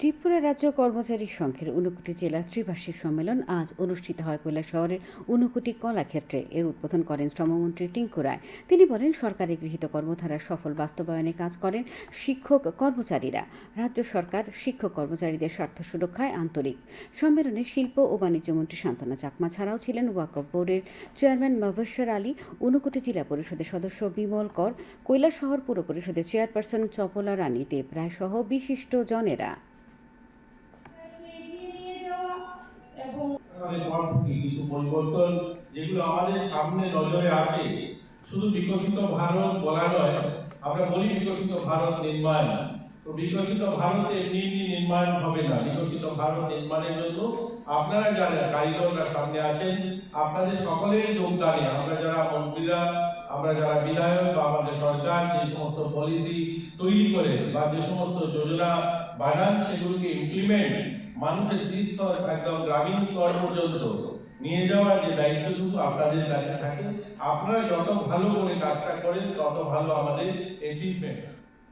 ত্রিপুরা রাজ্য কর্মচারী সংঘের ঊনকোটি জেলার ত্রিবার্ষিক সম্মেলন আজ অনুষ্ঠিত হয় কৈলাস শহরের ঊনকোটি কলাক্ষেত্রে। এর উদ্বোধন করেন শ্রমমন্ত্রী টিঙ্কু রায়। তিনি বলেন সরকারের গৃহীত কর্মধারার সফল বাস্তবায়নে কাজ করেন শিক্ষক কর্মচারীরা। রাজ্য সরকার শিক্ষক কর্মচারীদের স্বার্থ সুরক্ষায় আন্তরিক। সম্মেলনে শিল্প ও বাণিজ্য মন্ত্রী শান্তনা চাকমা ছাড়াও ছিলেন ওয়াকফ বোর্ডের চেয়ারম্যান মবশ্বর আলী, ঊনকোটি জেলা পরিষদের সদস্য বিমল কর কৈলা শহর পুর পরিষদের চেয়ারপারসন চপলা রানী দেব রায় সহ বিশিষ্ট জনেরা। থেকে কিছু পরিবর্তন যেগুলো আমাদের সামনে নজরে আসে, শুধু বিকশিত ভারত বলা নয়, আমরা বলি বিকশিত ভারত নির্মাণ। বিকশিত ভারত এমনি নির্মাণ হবে না। বিকশিত ভারত নির্মাণের জন্য আপনারা যারা কারিগররা সামনে আছেন, আপনাদের সকলের যোগদানে। আমরা যারা মন্ত্রীরা, আমরা যারা বিধায়ক বা আমাদের সরকার, যে সমস্ত পলিসি তৈরি করে বা যে সমস্ত যোজনা বানান, সেগুলোকে ইমপ্লিমেন্ট মানুষের স্তর একদম গ্রামীণ স্তর পর্যন্ত নিয়ে যাওয়ার যে দায়িত্বটুকু আপনাদের কাছে থাকে, আপনারা যত ভালো করে কাজটা করেন, তত ভালো আমাদের অ্যাচিভমেন্ট